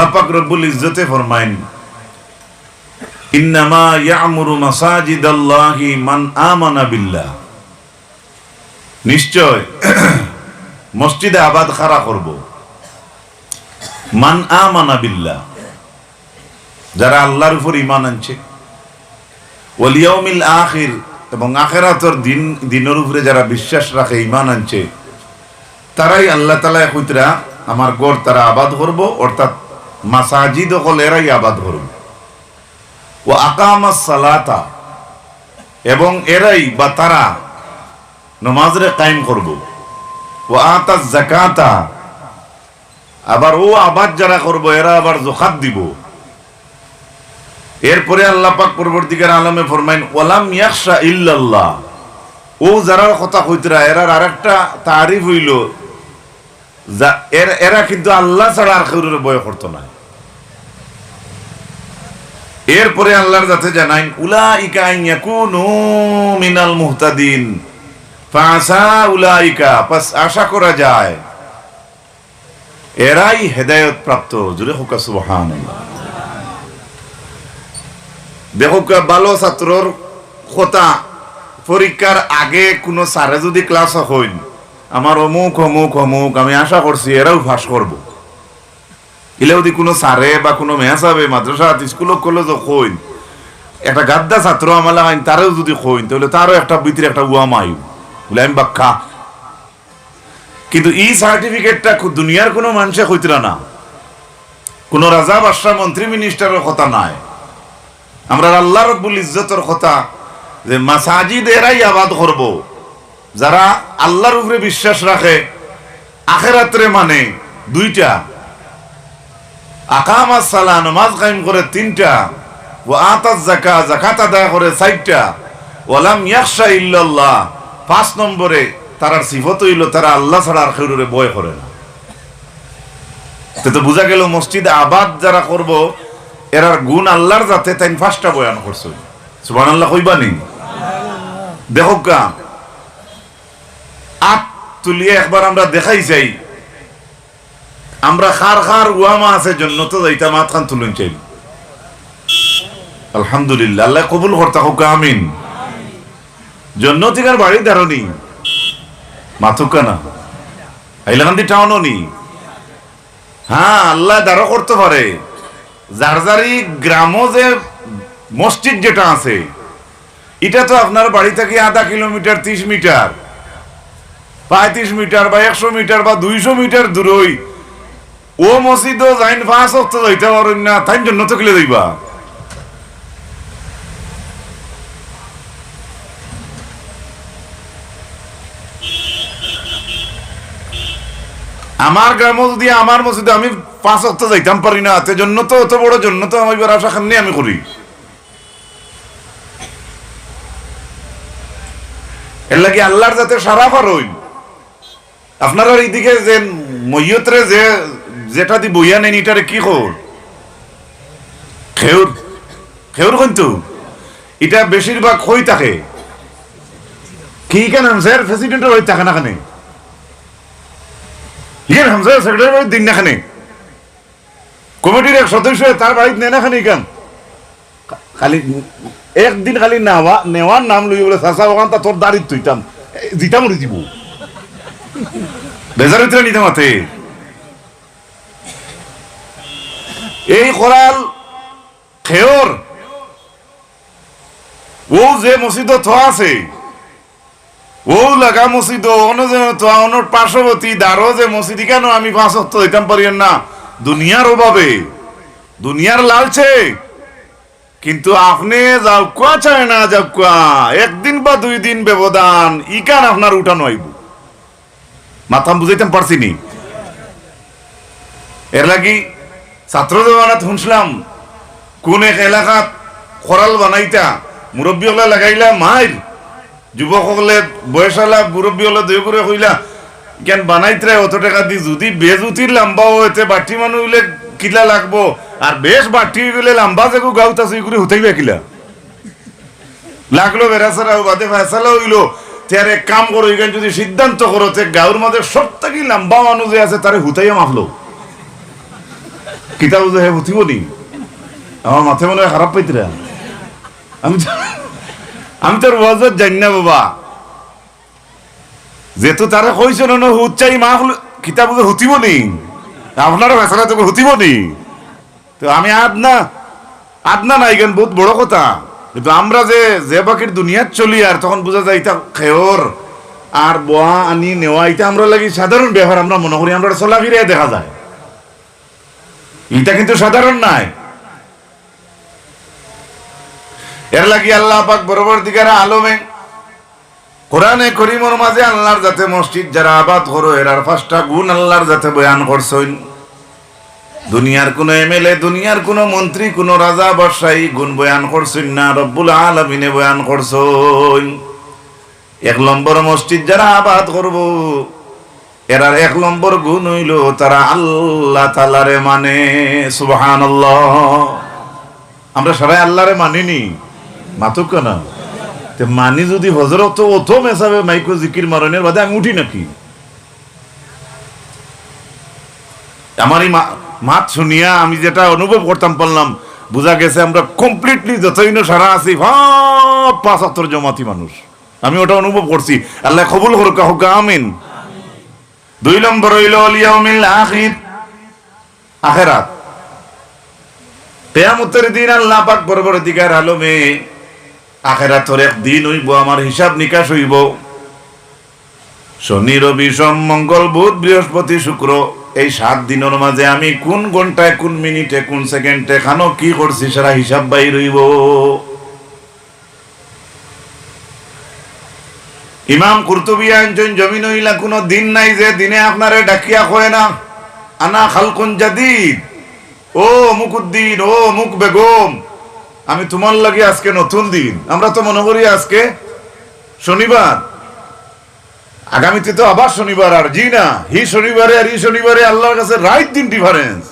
আল্লাহ পাক রব্বুল ইজ্জতে ফরমাইন মান নিশ্চয় আবাদ মান যারা ইমান আনছে। এবং দিন, দিনের উপরে যারা বিশ্বাস রাখে ইমান আনছে, তারাই আল্লাহ তালা কইতরা আমার গড় তারা আবাদ করব, অর্থাৎ মাসাজিদ হল এরাই আবাদ করব ও আকামাস সালাতা, এবং এরাই বা তারা নমাজরে কায়েম করব। ও আতাস জাকাতা আবার ও আবাদ যারা করব, এরা আবার জোখাত দিব। এরপরে আল্লাহ পাক পরবর্তীকার আলমে ফরমাইন, ওয়ালাম ইয়াকশা ইল্লাল্লাহ। ও যারা কথা কইতরা এরার আরেকটা তারিফ হইল যা- এর- কিন্তু আল্লাহ ছাড়া আর কেউর বয় করতো না। এরপরে আল্লাহর যাতে জানাইন উলাইকা আন ইয়াকুনু মিনাল মুহতাদিন। ফাসা উলাইকা পাস আশা করা যায়, এরাই হেদায়েত প্রাপ্ত। জুড়ে হোক, সুবহানাল্লাহ। দেখো কা ভালো ছাত্রর কথা, পরীক্ষার আগে কোনো স্যারে যদি ক্লাস হইন আমার অমুক অমুক অমুক, আমি আশা করছি এরাও ফাঁস করব। এলে যদি কোনো স্যারে বা কোনো মেহাসাবে, মাদ্রাসা স্কুল কলেজ কইন একটা গাদ্দা ছাত্র আমার লাগাইন, তারেও যদি কইন তাহলে তারও একটা ভিতরে একটা উয়াম আয়ু বলে আমি বাক্কা। কিন্তু এই সার্টিফিকেটটা দুনিয়ার কোনো মানুষে কইতরা না। কোনো রাজা বাদশাহ মন্ত্রী মিনিস্টারের কথা নাই। আমরা আল্লাহ রব্বুল ইজ্জতের কথা যে মাসাজিদ এরাই আবাদ করব। যারা আল্লাহর উপরে বিশ্বাস রাখে, আখেরাত্রে মানে দুইটা। নমাজ করে তিনটা ও আতাজ জাকা জাকাত আদায় করে চারটা। ওয়ালাম ইয়াকশা ইল্লাল্লাহ, পাঁচ নম্বরে তারার সিফত হইল, তারা আল্লাহ ছাড়া আর কেউরে বয় করে না। তো বোঝা গেল, মসজিদ আবাদ যারা করব, এরার গুণ আল্লাহর যাতে তাই ফার্স্টটা বয়ান করছ। সুবান আল্লাহ কইবানি দেখো কা আপ তুলিয়ে একবার আমরা দেখাই চাই আমরা খার খার উয়ামা আছে জন্য তো মাত খান তুলুন চাই। আলহামদুলিল্লাহ, আল্লাহ কবুল করতা হোক আমিন। জন্য তিকার বাড়ি দারণি মাথুকা না। হাইলাকান্দি টাউনও নি। হ্যাঁ আল্লাহ দাঁড়ো করতে পারে। যার যারই গ্রামও যে মসজিদ যেটা আছে, এটা তো আপনার বাড়ি থেকে আধা কিলোমিটার, ত্রিশ মিটার? পঁয়ত্রিশ মিটার বা একশো মিটার বা দুইশো মিটার দূরই। ও মসজিদও যাইন পাঁচ অক্ত যাইতে পারেন না তাই জন্য তো কিলে যাইবা। আমার গ্রামও যদি আমার মসজিদে আমি পাঁচ অক্ত যাইতাম পারি না, তে জন্য তো অত বড় জন্য তো আমি এবার আশা খান্নি আমি করি। এর লাগে আল্লাহর যাতে সারা পারই আপনারা এইদিকে যে মৈয়তরে যে, যেটা দি বইয়া নেন এটারে কি কর খেউর খেউর কিন্তু। এটা বেশিরভাগ হই থাকে। কি কেন স্যার প্রেসিডেন্টের হই থাকে না কেন? ইয়ে হামজা সেক্রেটারি বাড়ির দিন না খানে কমিটির এক সদস্য তার বাড়িতে নেয় না খানে কেন খালি, একদিন খালি নেওয়া নেওয়ার নাম লই বলে চাচা ওখান তোর দাঁড়িয়ে তুইতাম মরে দিব। বেজার ভিতরে নিতে মাতে এই করাল খেয়র। ও যে মসজিদ থোয়া আছে, ও লাগা মসজিদ অনর পার্শ্ববর্তী দারো যে মসজিদ কেন আমি পাঁচ অক্ত দিতাম পারিয়েন না? দুনিয়ার অভাবে, দুনিয়ার লালছে। কিন্তু আপনি যাও কুয়া চায় না যাও কুয়া একদিন বা দুই দিন ব্যবধান ইকান আপনার উঠানো আইব? মাথাম বুঝাইতাম পারছি নি। এর লাগি ছাত্র জমানাত শুনছিলাম, কোন এক এলাকাত খরাল বানাইতা মুরব্বী হলে লাগাইলা মাইর যুবক হলে বয়স হলা মুরব্বী হলে দুই করে কইলা, কেন বানাইতে অত টাকা দি, যদি বেজুতির লম্বা হইতে বাটি মানুষ হইলে কিলা লাগবো আর বেশ বাটি গেলে লম্বা যে গাউত আছে করে হুতাইবে কিলা? লাগল বেড়াছাড়া বাদে ফেসালা হইল তার কাম করো এখানে যদি সিদ্ধান্ত করো তে গাঁর মধ্যে সব থেকে লম্বা মানুষ আছে, তারে হুতাইয়া মাফলো কিতাব যে হে উঠিব নি আমার মাথায় মনে হয় খারাপ পাইতরা। আমি আমি তোর ওয়াজত জানি না, বাবা। যেহেতু তারা কইছে না মা হলো কিতাব যে হুতিব নি আপনারও ফেসলা তোকে হুতিব নি তো আমি আদনা আদনা নাই কেন বহুত বড় কথা। কিন্তু আমরা যে যে বাকির দুনিয়াত চলি আর তখন বোঝা যায় এটা খেয়র। আর বোয়া আনি নেওয়া এটা আমরা লাগি সাধারণ ব্যবহার আমরা মনে করি, আমরা চলা ফিরে দেখা যায়। এটা কিন্তু সাধারণ নাই। এর লাগি আল্লাহ পাক বরাবর দিকার আলমে কোরআনে করিমর মাঝে আল্লাহর যাতে মসজিদ যারা আবাদ করো এরার পাঁচটা গুণ আল্লাহর যাতে বয়ান করছইন দুনিয়ার কোন এমএলএ, দুনিয়ার কোন মন্ত্রী, কোন রাজা, বর্ষাই গুণ বয়ান করছেন না, রব্বুল আলমিনে বয়ান করছইন এক নম্বর মসজিদ যারা আবাদ করব, এরার এক নম্বর গুণ হইল তারা আল্লাহ তালারে মানে সুবহান আমরা সবাই আল্লাহরে মানিনি, মাতুক না। তে মানি যদি হজরত অত মেসাবে মাইকো জিকির মারণের বাদে আমি উঠি নাকি? আমার এই মাত শুনিয়া আমি যেটা অনুভব করতাম পারলাম বোঝা গেছে আমরা কমপ্লিটলি যতই না সারা আছি পাঁচ জমাতি মানুষ। আমি ওটা অনুভব করছি। আল্লাহ কবুল করুক হোক আমিন। দুই নম্বর হইল লিয়াউমিল আখির আখেরাত। কেয়ামতের দিন আল্লাহ পাক বরবর দিকার আলমে আখেরাতর এক দিন হইব, আমার হিসাব নিকাশ হইব। শনি, রবি, সোম, মঙ্গল, বুধ, বৃহস্পতি, শুক্র। এই সাত দিনের মাঝে আমি কোন ঘন্টায়, কোন মিনিটে, কোন সেকেন্ডে খানো, কি করছি সারা হিসাব বাইর হইব ইমাম কুরতুবি আনছেন জমিন হইলা, কোনো দিন নাই যে দিনে আপনারে ডাকিয়া কয় না, আনা খালকুন জাদিদ, ও মুকুদ্দিন, ও মুক বেগম, আমি তোমার লাগে আজকে নতুন দিন, আমরা তো মনে করি আজকে শনিবার। আগামীতে তো আবার শনিবার, আর জি না হি শনিবারে আর ই শনিবারে আল্লাহর কাছে রাইট দিন ডিফারেন্স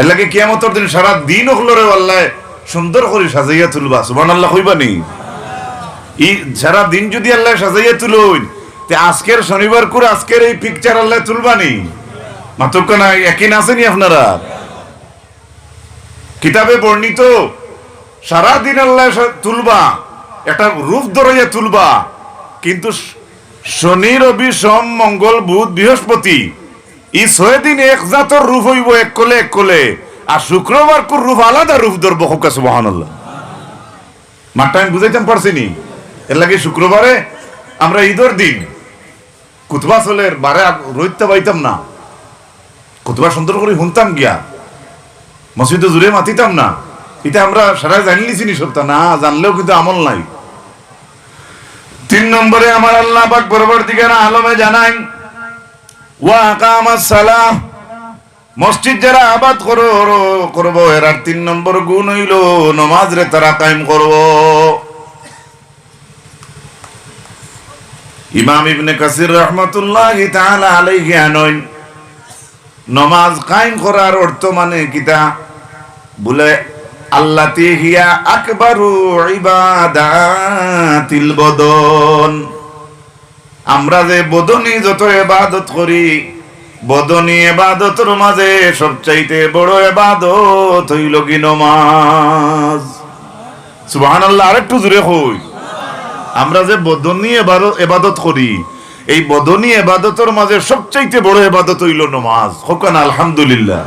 এর লাগে কিয়ামতর দিন সারা দিন হলো রে আল্লাহ সুন্দর করে সাজাইয়া তুলবা সুবান আল্লাহ কইবা নি। ই সারা দিন যদি আল্লাহ সাজাইয়া তুলুন তে আজকের শনিবার করে আজকের এই পিকচার আল্লাহ তুলবা নি। মাতক না, একই না আসেনি আপনারা? কিতাবে বর্ণিত, সারা দিন আল্লাহ তুলবা, একটা রূপ ধরাইয়া তুলবা। কিন্তু শনি, রবি, সোম, মঙ্গল, বুধ, বৃহস্পতি। এই ছয় দিন এক জাতর রূপ হইব, এক কোলে এক কোলে। আর শুক্রবার কোন রূপ আলাদা রূপ ধরবো, হোক সুবাহান মাঠটা আমি বুঝাইতাম, পারছি নি? এর লাগে শুক্রবারে আমরা ঈদর দিন কুতবা চলের বারে রইতে পাইতাম না। কুতবা সুন্দর করে শুনতাম গিয়া। মসজিদে জুড়ে মাতিতাম না। এটা আমরা সারা জানি লিছিনি সপ্তাহ না, জানলেও কিন্তু আমল নাই। তিন নম্বরে আমার আল্লাহ পাক বরাবর দিকে আলমে জানাই সালাহ। মসজিদ যারা আবাদ করো, করব, এর আর তিন নম্বর গুণ হইল নমাজ রে তারা কায়েম করব। ইমাম ইবনে কাসির রহমতুল্লাহ তাআলা আলাইহি আনয়ন নমাজ কায়েম করার অর্থ মানে কিতা বলে আল্লাতি হিয়া আকবারু ইবাদাতিল বদন। আমরা যে বদনি যত এবাদত করি, বদনি এবাদতের মাঝে সবচাইতে বড় এবাদত হইল কি নমাজ। সুবহানাল্লাহ, আরেকটু জুড়ে হই আমরা যে বদনি এবাদত করি, এই বদনি এবাদতের মাঝে সবচাইতে বড় এবাদত হইল নমাজ। হোকান আলহামদুলিল্লাহ।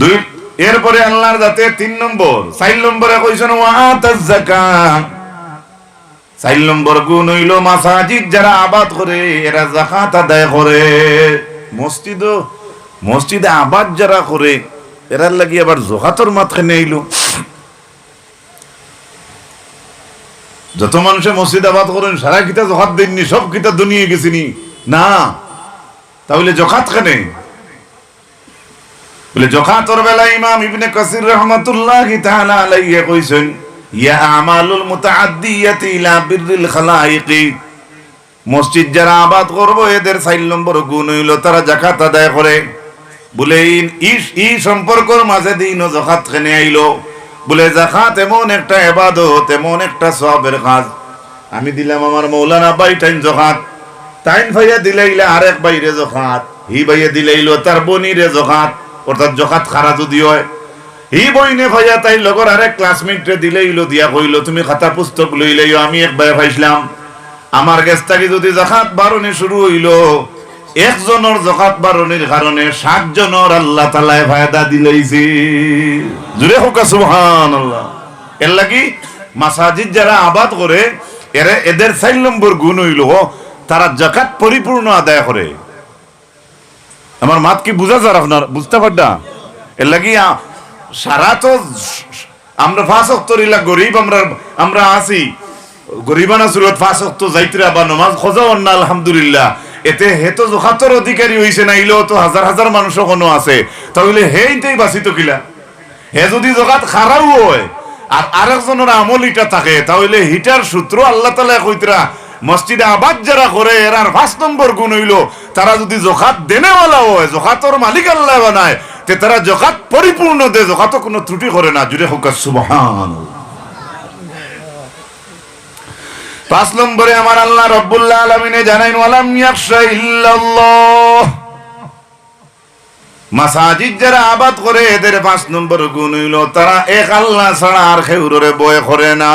দুই এরপরে আল্লাহর যাতে তিন নম্বর। চার নম্বরে কইছেন চার নম্বর গুণ হইল মাসাজিদ যারা আবাদ করে, এরা জাকাত আদায় করে। মসজিদ, মসজিদে আবাদ যারা করে, এরার লাগি আবার জকাতর মাঝখানে আইলো যত মানুষে মসজিদ আবাদ করেন, সারা কিতা জকাত দেননি, সব কিতা দুনিয়ে গেছিনি। না, তাহলে জকাত খানে বলে জকাতর বেলা ইমাম ইবনে কাসির রহমাতুল্লাহি তাআলা আলাইহি কইছেন, ইয়া আমালুল মুতাআদ্দিয়াতি ইলা বিররিল খালাইকি মসজিদ যারা আবাদ করব, এদের চার নম্বর গুণ হইল, তারা জাকাত আদায় করে। বলে ই- সম্পর্কর মাঝে দিন জাকাত খেনে আইলো? বলে জাকাত এমন একটা এবাদত এমন একটা সবের কাজ। আমি দিলাম আমার মৌলানা বাই টাইম জাকাত টাইম ফাইয়া দিলে ইলে আরেক বাইরে জাকাত হি ভাইয়ে দিলাইলো তার বনিরে জখাত অর্থাৎ জখাত খারা যদি হয়, হি বইনে ভাইয়া তাই লগর আরেক ক্লাসমেটরে দিলাইলো দিয়া কইল, তুমি খাতা পুস্তক লইলাইও আমি একবার ভাইছিলাম। আমার কাছ থেকে যদি জাকাত বারণে শুরু হইল একজনের জকাত বারণের কারণে ষাট জনের আল্লাহ তালায় ফায়দা দিলাইছে। জুড়ে হোক সুবহান আল্লাহ এর লাগি মাসাজিদ যারা আবাদ করে এরা এদের চার নম্বর গুণ হইল তারা জাকাত পরিপূর্ণ আদায় করে আমার মাত কি বুঝা যার আপনার, বুঝতে পারডা? এর লাগি সারা তো আমরা ফাঁস অক্তরিলা গরিব আমরা আমরা আছি। গরিবানা সুরত ফাঁস অক্ত যাইতরা বা নমাজ খোঁজাও না আলহামদুলিল্লাহ। এতে হেতো জোখাতর অধিকারী হইছে না, ইলেও তো হাজার হাজার মানুষ কোনো আছে। তাহলে হেইতেই বাঁচিত কিলা? হে যদি জগাত খারাপ হয়, আর আরেকজনের আমল ইটা থাকে, তাহলে হিটার সূত্র আল্লাহ তালা কইতরা মসজিদে আবাদ যারা করে, এরার পাঁচ নম্বর গুণ হইল, তারা যদি জখাত দেনেওয়ালা হয় জখাতর মালিক আল্লাহ বানায়, তে তারা জখাত পরিপূর্ণ দে জখাত কোনো ত্রুটি করে না, জুড়ে হোক সুবহান পাঁচ নম্বরে আমার আল্লাহ রব্বুল্লাহ আলমিনে জানাইন, ওয়ালাম মাসাজিদ যারা আবাদ করে, এদের পাঁচ নম্বর গুণ হইল, তারা এক আল্লাহ ছাড়া আর খেউরে বয় করে না।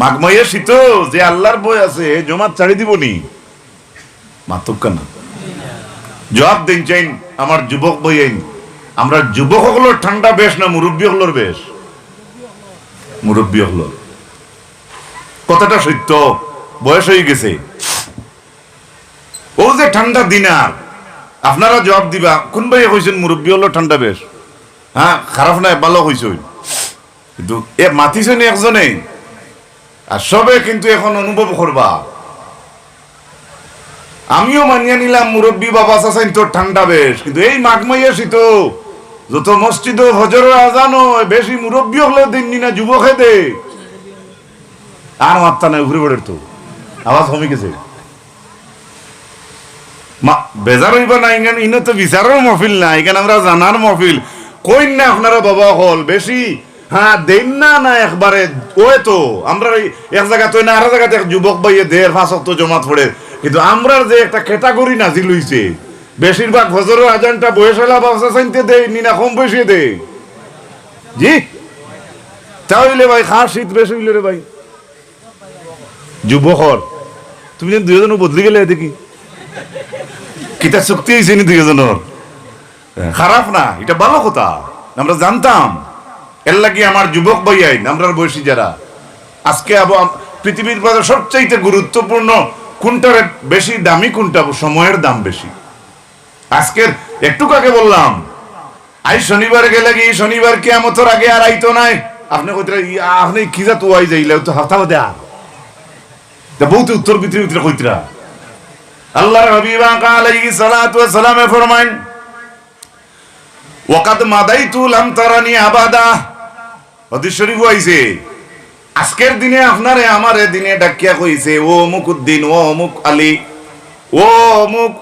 মাঘময়ে শীত যে আল্লাহর বই আছে জমাত ছাড়ি দিব নি মাতুক কেন? জবাব দিন, চাইন, আমার যুবক বই আইন আমরা যুবক হকলোর ঠান্ডা বেশ না মুরব্বী হকলোর বেশ? মুরব্বী হকলোর কথাটা সত্য, বয়স হয়ে গেছে। ও যে ঠান্ডা দিনার, আপনারা জবাব দিবা, কোন ভাই কইছেন মুরব্বী হলো ঠান্ডা বেশ? হ্যাঁ খারাপ নাই, ভালো হয়েছে কিন্তু এ মাতিছেন একজনে আর সবে কিন্তু এখন অনুভব করবা। আমিও মানিয়ে নিলাম, মুরব্বী বাবা চাচাইন তোর ঠান্ডা বেশ, কিন্তু এই মাঘ মাইয়া শীত, যত মসজিদ হজর আজানো বেশি মুরব্বী হলে দিন না যুবকে দে আর মাত্রা নাই ঘুরে বেড়ের তো। আওয়াজ কমে গেছে। বেজার হইবা না ইঙ্গান ইনো তো বিচারের মহফিল না, এখানে আমরা জানার মহফিল। কই না আপনারা বাবা হল, বেশি হ্যাঁ দেন না না, একবারে, ওই তো, আমরা এক জায়গা না আর জায়গাতে এক যুবক ভাইয়ে দেড় পাঁচ তো জমাত পড়ে। কিন্তু আমরা যে একটা ক্যাটাগরি নাজিল হইছে, বেশিরভাগ হজরের আজানটা বয়সালা বাসা চাইতে দেয়, নিনা কম বয়সে দে জি? তাহলে ভাই খাস শীত বেশি হইলে রে ভাই। যুবকর, তুমি যেন দুজনও বদলি গেলে দেখি। কিতা চুক্তি হয়েছে নি দুজনের খারাপ না, এটা ভালো কথা, আমরা জানতাম। এর লাগি আমার যুবক ভাই আইন আমরা বয়সী যারা। আজকে পৃথিবীর বাজার সবচাইতে গুরুত্বপূর্ণ, কোনটার বেশি দামি, কোনটা সময়ের দাম বেশি। আজকের একটু কাকে বললাম, আই শনিবার গেলে কি, শনিবার কেমতর আগে আর আইতো নাই? আপনি কইতে আপনি কি যা তো আই যাইলে তো হতে আর। বহুত উত্তর ভিতরে ভিতরে কইতরা। আল্লাহর হাবিব আলাইহি সালাতু ওয়া সালামে ফরমাইন, ওয়াকাদ মাদাইতু লাম তারানি আবাদা। হাদিস শরীফ আজকের দিনে আপনারে আমারে দিনে ডাকিয়া কইছে, ও অমুক উদ্দিন ও অমুক আলী, ও অমুক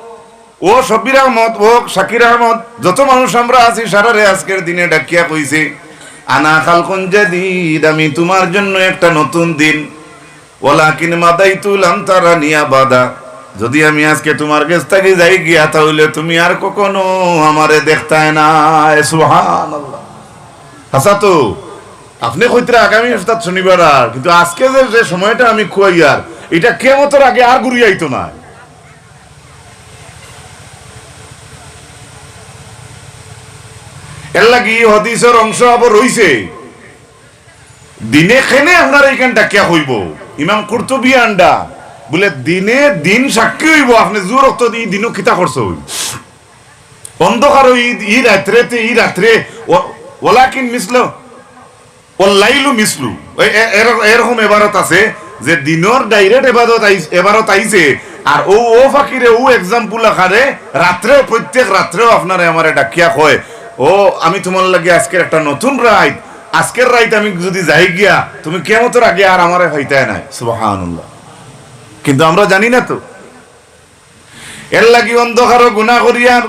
ও শব্বির আহমদ, ও শাকির আহমদ, যত মানুষ আমরা আছি, সারারে আজকের দিনে ডাকিয়া কইছে, আনা খালকুন জাদিদ, আমি তোমার জন্য একটা নতুন দিন। ওলাকিন মাদাইতু লাম নিয়া আবাদা, যদি আমি আজকে তোমার কাছ থেকে যাই গিয়া, তাহলে তুমি আর কখনো আমারে দেখতায় না। সুহান হাসা তো আপনি কইতে আগামী সপ্তাহ শনিবার আর, কিন্তু আজকে যে সময়টা আমি খুয়াই আর, এটা কেমতর আগে আর ঘুরিয়ে আইতো না। দিনে খেনে আপনার এইখানটা হইব? আন্ডা। দিনে দিন সাক্ষী হইব, আপনি করছ। অন্ধকার ই ই রাত্রে ওলাকিন মিসল ওল্লাইলু মিসলু এরকম এবারত আছে যে দিনর ডাইরেক্ট এবারত এবারত আইছে। আর ও ও ফাকিরে ও এক্সাম্পল আকারে রাত্রেও প্রত্যেক রাত্রেও আপনারে আমারে ডাকিয়া কয় ও আমি তোমার লাগে আজকের একটা নতুন রাইত আজকের রাইত আমি যদি যাই গিয়া, তুমি কেমতর আগে আর আমারে হইতায় নাই? সুবহানাল্লাহ। কিন্তু আমরা জানি না তো। এর লাগি অন্ধকার গুণা করিয়ার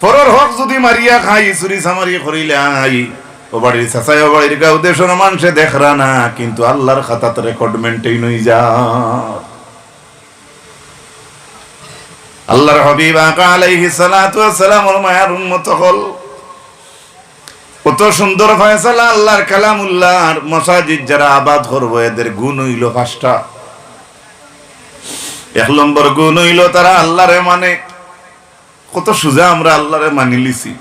পরের হক যদি মারিয়া খাই চুরি সামারি করিলে আই। ও বাড়ির চাচাই ও বাড়ির গাও দেশের মানুষে দেখরা না, কিন্তু আল্লাহর খাতাতে রেকর্ড মেনটেন হই যা। আল্লাহর হাবিব আকা আলাইহি সালাতু ওয়াসসালাম ওর মায়ার উম্মত হল। কত সুন্দর ফয়সালা আল্লাহর কালামুল্লাহর মসাজিদ যারা আবাদ করব, এদের গুণ হইল পাঁচটা। এক নম্বর গুণ হইল তারা আল্লাহরে মানে। কত সুজা আমরা আল্লাহরে মানি লিছি।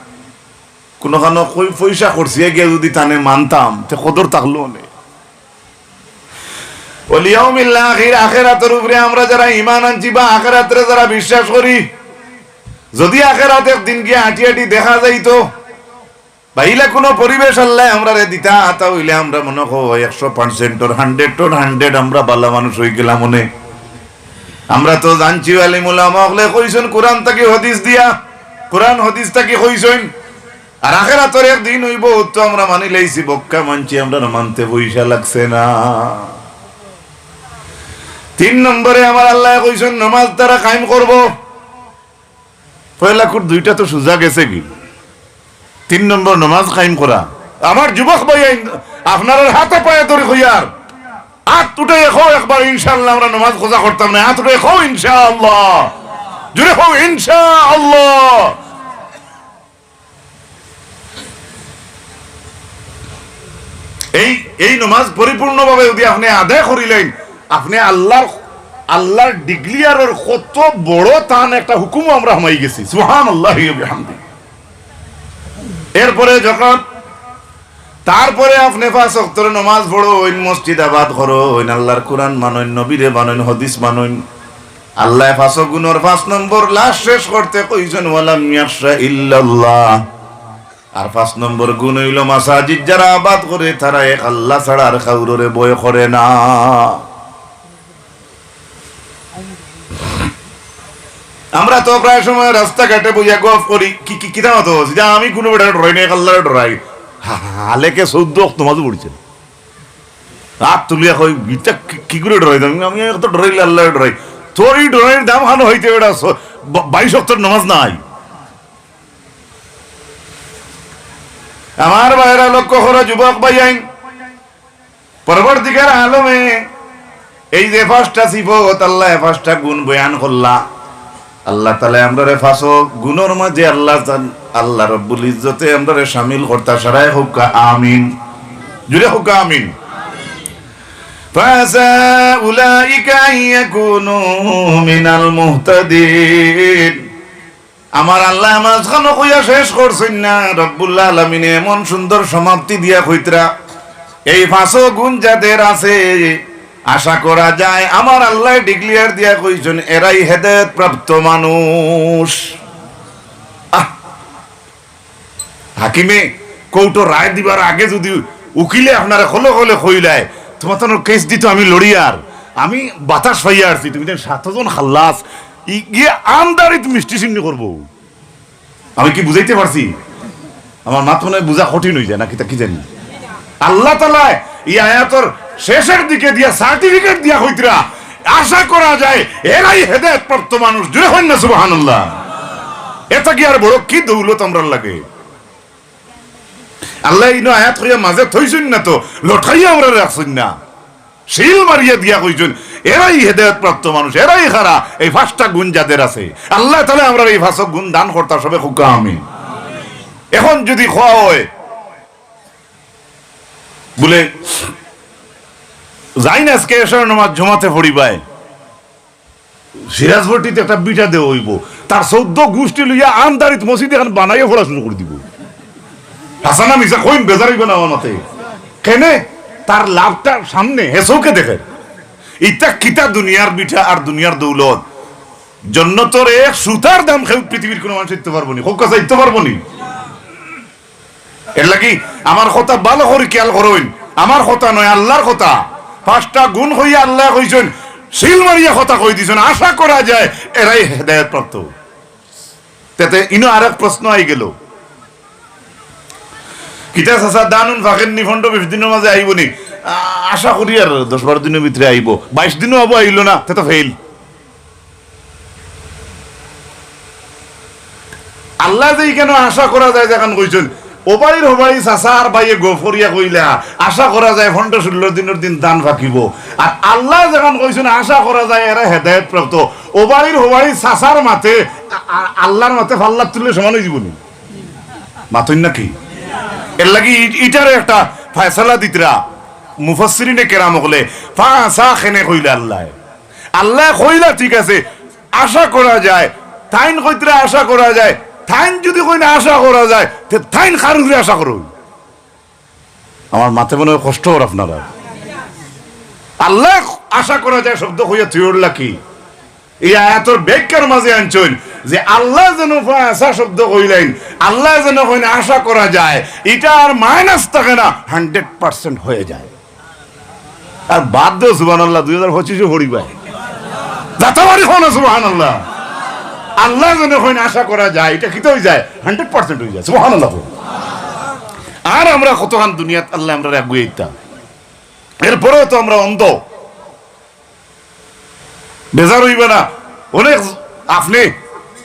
কোনো খানো কই পয়সা করছি গিয়ে যদি তানে মানতাম, তে কদর থাকল অনেক আখিরাতের উপরে আমরা যারা ঈমান আনছি বা আখিরাতে যারা বিশ্বাস করি, যদি আখিরাত একদিন গিয়ে হাঁটি হাঁটি দেখা যাইতো, বাইলে কোনো পরিবেশ আল্লাহ আমরা রে দিতা, তা হইলে আমরা মনে হয় একশো পার্সেন্ট হান্ড্রেড টোর হান্ড্রেড আমরা বালা মানুষ হয়ে গেলাম মনে। আমরা তো জানছি আলিমুল্লাহ হলে কইছেন কোরআন তাকে হদিস দিয়া, কোরআন হদিস তাকে কইছেন? আর আখেরাতর একদিন হইব, তো আমরা মানি লাইছি, বক্কা মানছি, আমরা মানতে পয়সা লাগছে না। তিন নম্বরে আমার আল্লাহ কইছেন, নামাজ তারা কায়েম করব। পয়লা কুট দুইটা তো সুজা গেছে কি? তিন নম্বর, নামাজ কায়েম করা। আমার যুবক ভাই আপনার হাতে পায়ে ধরে হইয়ার হাত উঠে এখো একবার, ইনশাআল্লাহ, আমরা নামাজ খোঁজা করতাম না। হাত উঠে এখো ইনশাআল্লাহ। জুড়ে হো ইনশাআল্লাহ। এই এই নমাজ পরিপূর্ণভাবে যদি আপনি আদায় করিলেন আপনি আল্লাহর আল্লাহর ডিগ্লিয়ারের কত বড় তান একটা হুকুম আমরা হামাই গেছি। সুহান আল্লাহ এরপরে যখন, তারপরে আপনি পাঁচ অক্তরে নমাজ পড়ো ওই মসজিদ আবাদ করো ওই আল্লাহর কোরআন মানইন, নবীরে মানইন, হদিস মানইন। আল্লাহ পাঁচ গুণর পাঁচ নম্বর লাশ শেষ করতে কইছেন, ওয়ালাম ইয়াশা ইল্লাল্লাহ। আর পাঁচ নম্বর গুণ হইল মাসাজিদ যারা আবাদ করে তারা এক আল্লাহ ছাড়া আর কাউরে বয় করে না। আমরা তো প্রায় সময় রাস্তাঘাটে বইয়া গফ করি। কি কি কিতা মতো যে আমি কোনো বেটা ডরাই নাই, আল্লাহরে ডরাই। হালেকে চৌদ্দ তোমাদের পড়ছেন হাত তুলিয়া কই গীতা কি- করে ডরাই আমি তো ডরাইলে আল্লাহ ডরাই। তোর এই ডরাইয়ের দাম খানো হইতে বেটা বাইশ অক্টর নামাজ নাই। আমার বাইরা লক্ষ্য করা যুবক ভাই আইন পরবর্তীকার আলমে এই যে পাঁচটা সিফত আল্লাহ পাঁচটা গুণ বয়ান করলা আল্লাহ তালা আমরা রে ফাঁসো গুণর মাঝে আল্লাহ জান- আল্লাহ রব্বুল ইজ্জতে আমরা রে শামিল করতা সারাই হোক আমিন জুড়ে হোক আমিন فعسى أولئك أن يكونوا من المهتدين আমার আল্লাহ মাঝখানো কইয়া শেষ করছেন না। রব্বুল্লাহ আলমিনে এমন সুন্দর সমাপ্তি দিয়া কইতরা। এই ফাঁসো গুণ যাদের আছে, আশা করা যায় আমার আল্লাহ ডিক্লিয়ার দিয়া কইছেন, এরাই হেদায়েত প্রাপ্ত মানুষ। হাকিমে, কৌটো রায় দিবার আগে যদি উকিলে আপনারা হলে হলে কইলায়, তোমার তো কেস দিত আমি লড়িয়ার। আমি বাতাস পাইয়া আসছি, তুমি সাতজন খাল্লাস। গিয়ে আমদারিত মিষ্টি চিহ্ন করব। আমি কি বুঝাইতে পারছি? আমার মাথা মনে বুঝা কঠিন হয়ে যায়, নাকি তা কি জানি? আল্লাহ তালা এই আয়াতর শেষের দিকে দিয়া সার্টিফিকেট দিয়া হইতরা আশা করা যায় এরাই হেদায়ত প্রাপ্ত মানুষ জুড়ে হন না সুবহানাল্লাহ। এটা কি আর বড় কি দৌলত আমরা লাগে? আল্লাহ ইনো আয়াত হইয়া মাঝে থইছুন না তো, লঠাইয়া আমরা রাখছুন না। শিল মারিয়া দিয়া কইছুন এরাই হেদায়ত প্রাপ্ত মানুষ, এরাই খারা। এই পাঁচটা গুণ যাদের আছে। আল্লাহ তাহলে আমরা এই পাঁচক গুণ দান করতাম সবে খুকা আমি এখন যদি খোয়া হয়, বলে, যাই না আজকে এসর নামাজ জমাতে পড়িবাই সিরাজভর্তিতে একটা বিটা দেওয়া হইব। তার চৌদ্দ গোষ্ঠী লইয়া আমদারিত মসজিদ এখন বানাইয়া পড়া শুরু করে দিব। হাসানা মিসা কইন বেজার হইব না আমার মতে কেনে? তার লাভটা সামনে, হেসৌকে দেখে ইটা কিতা দুনিয়ার বিঠা আর দুনিয়ার দৌলত। জন্য তোর এক সুতার দাম খেয়ে পৃথিবীর কোনো মানুষ ইতে পারব নি। কথা ইতে পারব নি। এর লাগি আমার কথা ভালো করে খেয়াল করইন আমার কথা নয়, আল্লাহর কথা। পাঁচটা গুণ হইয়া আল্লাহ কইছেন, শিল মারিয়া কথা কই দিছেন। আশা করা যায় এরাই হেদায়ত প্রাপ্ত। তাতে ইনো আর এক প্রশ্ন আই গেল। কিতা চাচা দানুন ফাঁকের নিফন্ড দিনের মাঝে আইব নি আ- আশা করি আর দশ বারো দিনের ভিতরে আইব। বাইশ দিনও হব, আইলো না, তে তো ফেল আল্লাহ যে কেন আশা করা যায় যেখান কইছেন ও বাড়ির ও বাড়ি চাচার বাইয়ে গোফরিয়া কইলা, আশা করা যায় ঘণ্টা ষোলো দিনের দিন দান ফাঁকিব। আর আল্লাহ যখন কইছেন, আশা করা যায় এরা হেদায়ত প্রাপ্ত ও বাড়ির ও চাচার মাতে আল্লাহর মাতে ফাল্লার তুললে সমান হয়ে যাবনি। মাতই নাকি? এর লাগি ইটারে একটা ফয়সালা দিতরা। মুফাসসিরিনে কেরাম হলে ফাসা খেনে কইলা আল্লাহ। আল্লাহ কইলা ঠিক আছে, আশা করা যায়, থাইন কইতরা আশা করা যায়, থাইন যদি কই না আশা করা যায়, তে থাইন খারুরে আশা করুন? আমার মাথে মনে কষ্ট হর আপনারা। আল্লাহ আশা করা যায় শব্দ কইয়া থিওরলা কি? এই আয়াতর ব্যাখ্যার মাঝে আনছেন যে আল্লাহ যেন আশা শব্দ কইলেন, আল্লাহ যেন আশা করা যায় এটা আর মাইনাস থাকে না হান্ড্রেড পার্সেন্ট হয়ে যায়। আর বাদ দেও সুবান আল্লাহ দুই হাজার পঁচিশে পড়িবাই যাতাবাড়ি হন সুবাহান আল্লাহ আল্লাহ যেন কইন আশা করা যায়, এটা কিতে হয়ে যায়? হান্ড্রেড পার্সেন্ট হয়ে যায় সুবাহান আল্লাহ আর আমরা কতখান দুনিয়াত আল্লাহ আমরা আগুয়ে ইত্যা এরপরেও তো আমরা অন্ধ। বেজার হইবে না। অনেক আপনি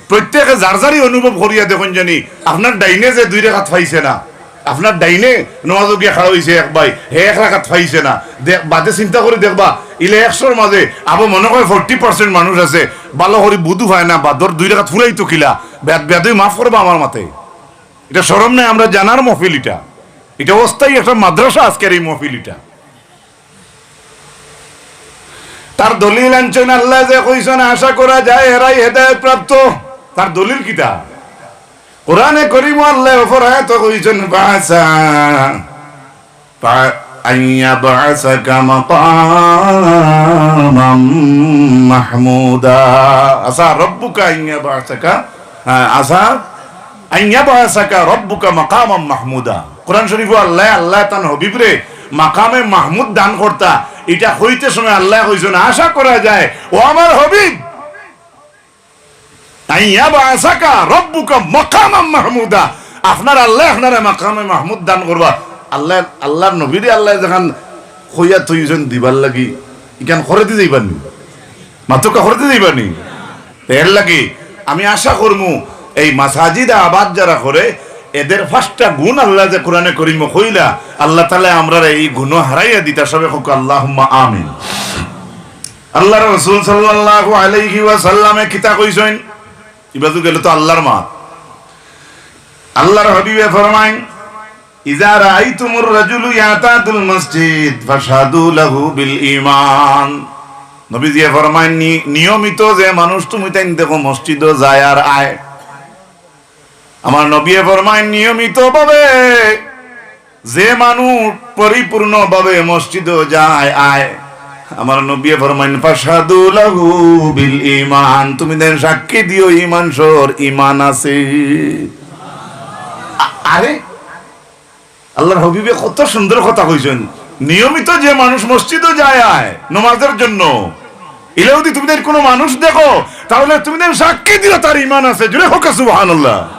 প্রত্যেকে যার যারই অনুভব করিয়া দেখুন জানি, আপনার ডাইনে যে দুই রেখাত পাইছে না। আপনার ডাইনে নমাজ গিয়ে খাড়া হয়েছে এক ভাই। হে এক রাখাত পাইছে না। দে- বাদে চিন্তা করে দেখবা ইলে মাঝে আবার মনে করে ফোরটি পার্সেন্ট মানুষ আছে। ভালো করে বুধু হয় না বাদর দুই রেখাত ফুরাই তো কিলা বেদ, বেদই মাফ করবা আমার মাতে। এটা সরম নাই, আমরা জানার মহফিল এটা। এটা অস্থায়ী একটা মাদ্রাসা আজকের এই মহফিল এটা। তার দলিল আনছেন আল্লাহ যে কইছেন আশা করা যায় এরাই হেদায়ত প্রাপ্ত তার দলিল কিতা? কোরআনে করিম আল্লাহ ফরায়াত কইছেন, বাসা আইয়া বাসাকা মাকামাম মাহমুদা। আসা রব্বুকা আইয়া বাসাকা আসা আইয়া বাসাকা রব্বুকা মাকামাম মাহমুদা। কোরআন শরীফ আল্লাহ আল্লাহ তান হবিবরে মাকামে মাহমুদ দান করতা। এটা হইতে সময় আল্লাহ কইছেন, আশা করা যায়, ও আমার হবিব আইয়া বাসাকা রব্বুকা মাকামাম মাহমুদা আপনার আল্লাহ আপনারা মাকামে মাহমুদ দান করবা। আল্লাহ আল্লাহর নবীরে আল্লাহ যখন কইয়া থইছেন দিবার লাগি, ইখান করে দি যাইবানি। মাতুকা করে দি যাইবানি এর লাগি আমি আশা করমু, এই মাসাজিদা আবাদ যারা করে, এদের পাঁচটা গুণ আল্লাহ যে কোরআনে করিম কইলা, আল্লাহ তালা আমরা এই গুণ হারাইয়া দিতা সবে হোক আল্লাহ আমিন। আল্লাহ রসুল সাল্লাল্লাহু আলাইহি ওয়াসাল্লামে কিতা কইছেন ইবাদু গেলে তো আল্লাহর আল্লাহর হাবিবে ইজা রাআইতুমুর রাজুলু ইয়াতাতুল মসজিদ লাহু বিল ঈমান। নিয়মিত যে মানুষ তুমি তাই দেখো মসজিদও যায় আর আয়। আমার নবী ফরমাইন নিয়মিত ভাবে যে মানুষ পরিপূর্ণ ভাবে মসজিদও যায়, আয়। আমার নবী ফরমাইন, ফাশহাদু লাহু বিল ঈমান। তুমি দেন সাক্ষী দিও, ঈমান সর, ঈমান আছে। আরে! আল্লাহর হবিবে কত সুন্দর কথা কইছেন। নিয়মিত যে মানুষ মসজিদও যায় আয়, নমাজের জন্য। ইলে যদি তুমি কোনো মানুষ দেখো, তাহলে তুমি সাক্ষী দিও, তার ইমান আছে। জুড়ে হোক সুবহানাল্লাহ।